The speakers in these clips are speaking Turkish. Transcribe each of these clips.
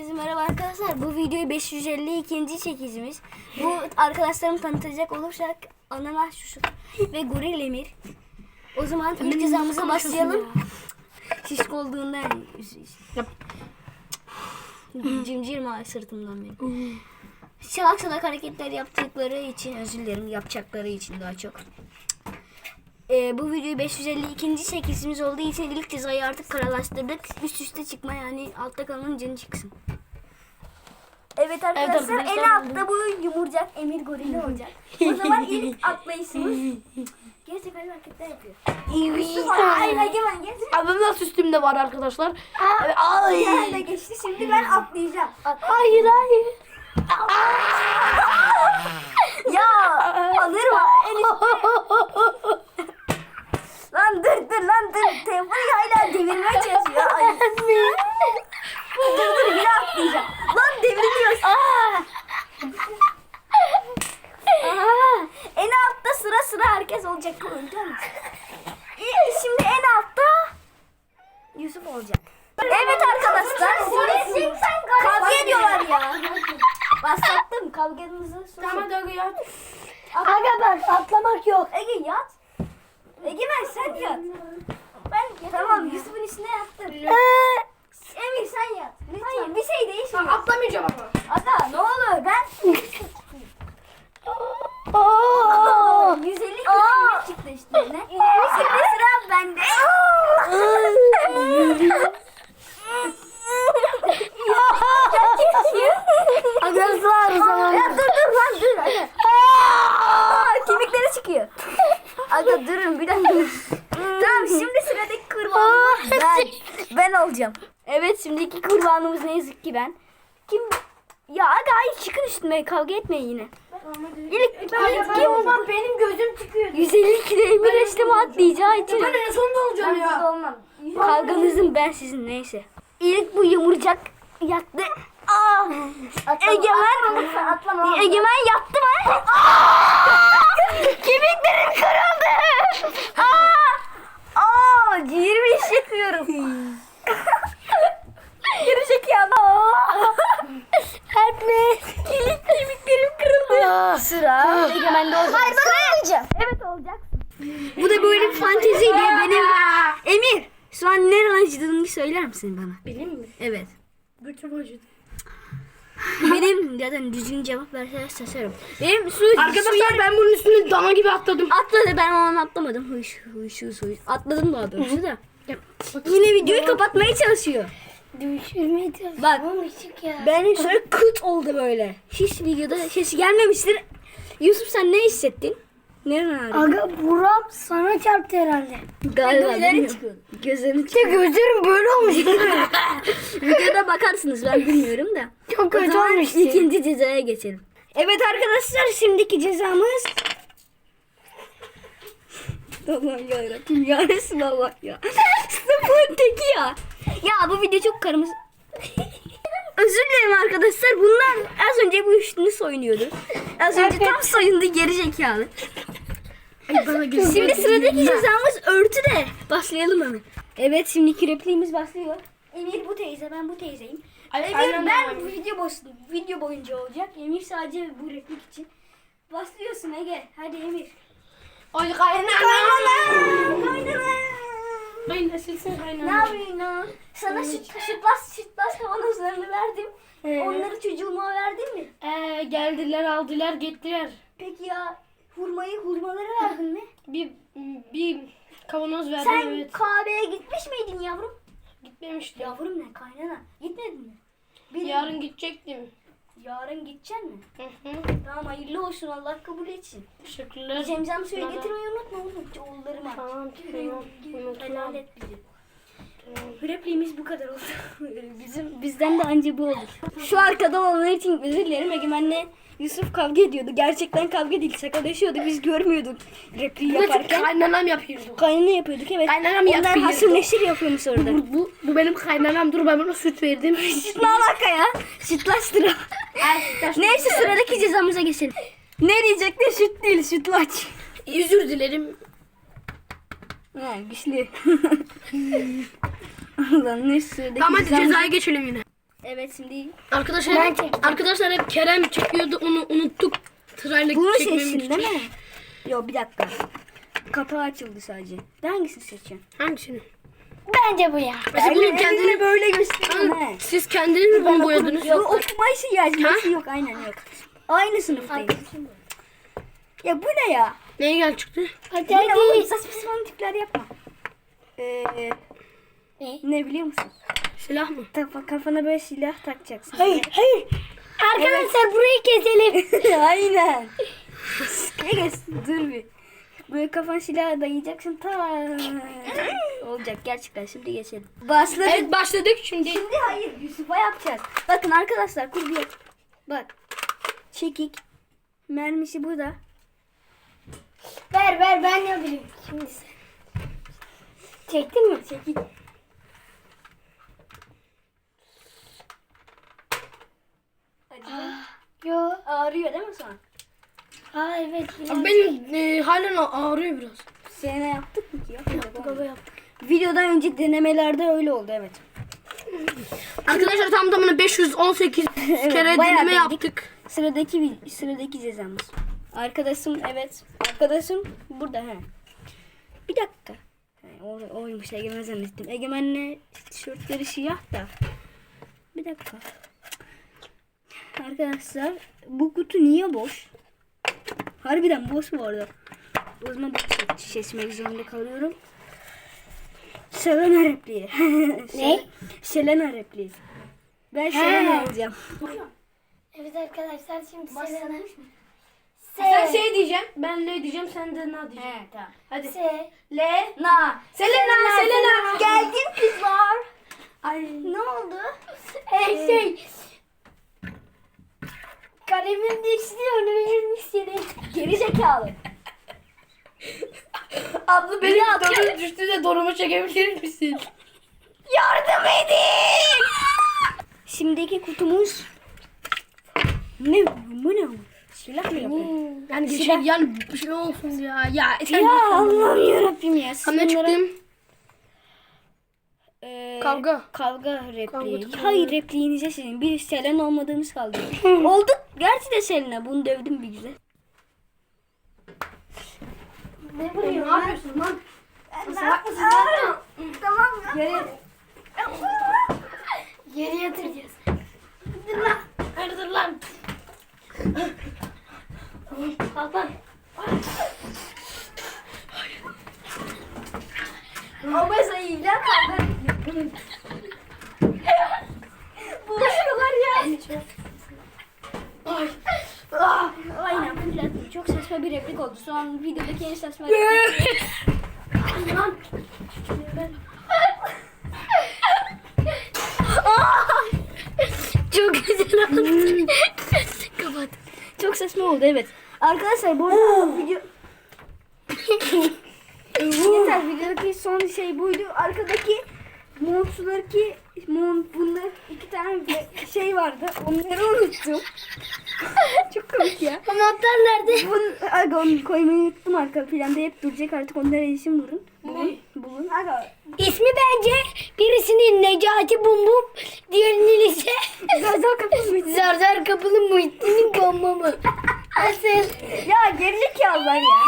Herkese merhaba arkadaşlar. Bu videoyu 552. çekicimiz. Bu arkadaşlarımı tanıtacak olursak Ananas Şuşu ve Goril Emir. O zaman ilk cezamıza başlayalım. Şişko olduğundan Yap. cimcirma sırtımdan benim. Salak salak hareketler yaptıkları için özür dilerim yapacakları için daha çok. Ee, bu videoyu 552. çekişimiz olduğu için ilk cezayı artık kararlaştırdık. Üst üste çıkma yani altta kalanın canı çıksın. Evet arkadaşlar en arkadaşlar. altta bu yumurcak Emir gorili olacak. O zaman ilk atlayışımız Gerçek hareketler yapıyor. Hayır Egemen gerçek. Abim nasıl üstümde var arkadaşlar. Evet, Ay. Sen de geçti şimdi ben atlayacağım. At- Hayır hayır. ya alır mı? En dur lan dur. Telefonu hala devirmeye çalışıyor. Ay. dur dur yine atlayacağım. Lan devriliyorsun. Aa, en altta sıra sıra herkes olacak. Öldü mü? İyi, Şimdi en altta Yusuf olacak. Evet arkadaşlar. Kavga ediyorlar ya. Başlattım kavganızı. Tamam. Aga bak atlamak yok. Ege yat. Egemen sen yat. Ben tamam Yusuf'un üstüne yattım. Emir sen yat. Hayır bir şey değişmiyor. Atlamayacağım ama. Aga ne olur ben 150 kilo çıktı üstüne. Şimdi sıra bende. Arkadaşlar o zaman. Ya dur dur lan dur. Aa, kemikleri çıkıyor. Aga durun bir dakika. tamam şimdi sıradaki kurbanımız ben. Ben olacağım. Evet şimdiki kurbanımız ne yazık ki ben. Kim? Ya aga hayır çıkın üstüme kavga etmeyin yine. İlk, ilk kim? olmam benim gözüm çıkıyor. 150 kilo emir işte atlayacağı için. Ben en sonunda olacağım ya. olmam. Kavganızın ben sizin neyse. İlk bu yumurcak yaktı. Aa! Egemen Atlama. Egemen yattı mı? Kemiklerim kırıldı. Aa! Aa! Ciğerimi hissetmiyorum. Geri zekalı. Help me. Kemiklerim kırıldı. Sıra Egemen'de olacak. Hayır ben olmayacağım. Evet olacak. Bu da böyle bir fanteziydi. Benim Emir. Şu an nereden acıdığını söyler misin bana? Benim mi? Evet. Götüm acıdı. Benim zaten düzgün cevap verse şaşarım. Benim su Arkadaşlar ben bunun üstüne dama gibi atladım. atladı ben onu atlamadım. Huş huş huş huş. Atladım daha doğrusu da. Yine videoyu kapatmaya çalışıyor. Düşürmedi. Bak ışık ya. benim şöyle kıt oldu böyle. Hiç videoda sesi gelmemiştir. Yusuf sen ne hissettin? Nereden ağrıyor? Aga buram sana çarptı herhalde. Galiba gözlerin bilmiyorum. Gözlerim çıkıyor. Gözlerim böyle olmuş. Videoda bakarsınız ben bilmiyorum da. Çok O kötü zaman olmuş. ikinci cezaya geçelim. Evet arkadaşlar şimdiki cezamız Allah'ım ya Resulallah ya. Sıfır teki ya. Ya bu video çok karımız. Özür dilerim arkadaşlar. Bunlar az önce bu üçlünü soyunuyordu. Az önce tam soyundu geri zekalı. Şimdi sıradaki cezamız örtü de. Başlayalım hemen. Evet şimdiki repliğimiz başlıyor. Emir bu teyze ben bu teyzeyim. Ay- Emir aynen ben video boş, video boyunca olacak. Emir sadece bu replik için. Başlıyorsun Ege. Hadi Emir. Ay kaynana. Kaynana. Kaynana silsin Ne kaynana. yapıyorsun lan? Sana süt, sütlaç, sütlaç kavanozlarını verdim. Ee? Onları çocuğuma verdin mi? Ee, geldiler aldılar gittiler. Peki ya hurmayı hurmaları verdin mi? Bir bir kavanoz verdim Sen evet. kahveye gitmiş miydin yavrum? Gitmemiştim. Yavrum ne kaynana? Gitmedin mi? Bir, Yarın gidecektim. Yarın gideceksin mi? Hı hı. Tamam hayırlı olsun Allah kabul etsin. Teşekkürler. Zemzem suyu getirmeyi unutma oğlum. Oğullarıma. Tamam tamam. Helal et bizi. Repliğimiz bu kadar oldu. Bizim bizden de anca bu olur. Şu arkada olanlar için özür dilerim. Egemen'le Yusuf kavga ediyordu. Gerçekten kavga değil. Şakalaşıyordu. Biz görmüyorduk repliği Yaparken kaynanam yapıyordu. Kaynana yapıyorduk evet. Kaynanam Onlar yapıyor. hasır neşir yapıyormuş orada. Bu, bu, bu benim kaynanam. Dur ben ona süt verdim. Ne alaka ya? Sütlaçtır o. Neyse sıradaki cezamıza geçelim. Ne diyecektin? Süt değil sütlaç. Özür dilerim. Ha güçlü. Ulan ne sıradaki Tamam hadi cezaya geçelim yine. Evet şimdi Arkadaşlar, Ben hep, çekeceğim. arkadaşlar hep Kerem çekiyordu onu unuttuk. Sırayla bunu çekmemiz seçtin için. değil mi? Yok bir dakika. Kapağı açıldı sadece. Ben hangisini seçiyorsun? Hangisini? Bence bu ya. Mesela bunu kendini böyle Lan, he. Siz kendiniz mi bunu boyadınız? Bu okuma işi yazması yok aynen yok. Aynı sınıftayız. Ya bu ne ya? Neye gel çıktı? Hadi ne oğlum? hadi. Saçma sapan tipler yapma. Ee, Ne? ne biliyor musun? Silah mı? Kafa, kafana böyle silah takacaksın. Hayır hayır. Arkadaşlar burayı keselim. aynen. Ne dur bir. Böyle kafan silaha dayayacaksın ta olacak gerçekten şimdi geçelim. Başladık. Evet başladık şimdi. Şimdi hayır Yusuf'a yapacağız. Bakın arkadaşlar kurguya. Bak. Çekik. Mermisi burada. ver ver ben yapayım. Şimdi sen. Çektin mi? Çekik. Ağrıyor değil mi sana? Aa evet. Abi benim e, halen ağrıyor biraz. Sene yaptık mı ki? Yapmadık. Baba yaptık. Videodan önce denemelerde öyle oldu evet. Arkadaşlar tam tamına 518 kere bayağı deneme denedik. yaptık. Sıradaki sıradaki cezamız. Arkadaşım evet. Arkadaşım burada he. Bir dakika. He, o, oymuş Egemen zannettim. Egemen'le tişörtleri siyah da. Bir dakika. Arkadaşlar bu kutu niye boş? Harbiden boş bu arada. O zaman bu seçmek zorunda kalıyorum. Selena repliği. Ne? Selena repliği. Ben Selena alacağım. Evet arkadaşlar şimdi Selena. Sen Se. şey diyeceğim. Ben ne diyeceğim sen de ne diyeceksin. He tamam. Hadi. Se. Le. Na. Selena, Selena. Geldim kızlar. Ay ne oldu? Hey şey. Kalemin onu verir misin? Geri zekalı. Abla benim donum düştü de donumu çekebilir misin? Yardım edin. Şimdiki kutumuz ne bu ne? Silah mı yapıyor? Yani bir şey yani bir şey olsun ya. Ya sen Ya Allah'ım yarabbim ya. Kamera Bunlara- çıktım. Ee, Kavga. Kavga repliği. Kavga. Hayır repliğinize sizin. Bir Selena olmadığımız kaldı. Olduk. Gerçi de Selena. Bunu dövdüm bir güzel. Ne Ne vuruyor lan? yapıyorsun lan? Tamam. Yere Geri yatıracağız. Dur lan. Hadi dur lan. Al lan. O mesajıyla kavga ediyor. Buluşuyorlar ya. Ay. Ah, Aynen bu replik çok saçma bir replik oldu. Şu an videodaki en saçma replik. Lan. Çok güzel oldu. Kapat. Çok saçma oldu evet. Arkadaşlar bu arada video... Yeter videodaki son şey buydu. Arkadaki montlardaki mont bunlar iki tane bir şey vardı. Onları unuttum. Çok komik ya. Anahtar nerede? Bun, aga onu koymayı unuttum arka planda hep duracak artık onlara isim bulun. Bulun. Bulun. Aga. İsmi bence birisinin Necati Bum Bum, diğerinin ise Gazel kapatmış. Zardar Kapılı Muhittin'in bombamı. Nasıl? ya gerizekalılar ya.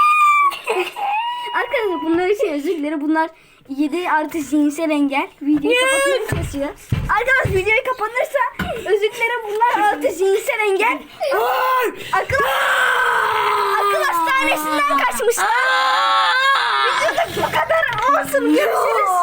Arkadaşlar bunlar için özür dilerim. Bunlar 7 artı zihinsel engel. Videoyu kapatmak çalışıyor. Arkadaşlar videoyu kapanırsa özür dilerim bunlar artı zihinsel engel. Akıl, akıl hastanesinden kaçmış. Videoda bu kadar olsun. Görüşürüz.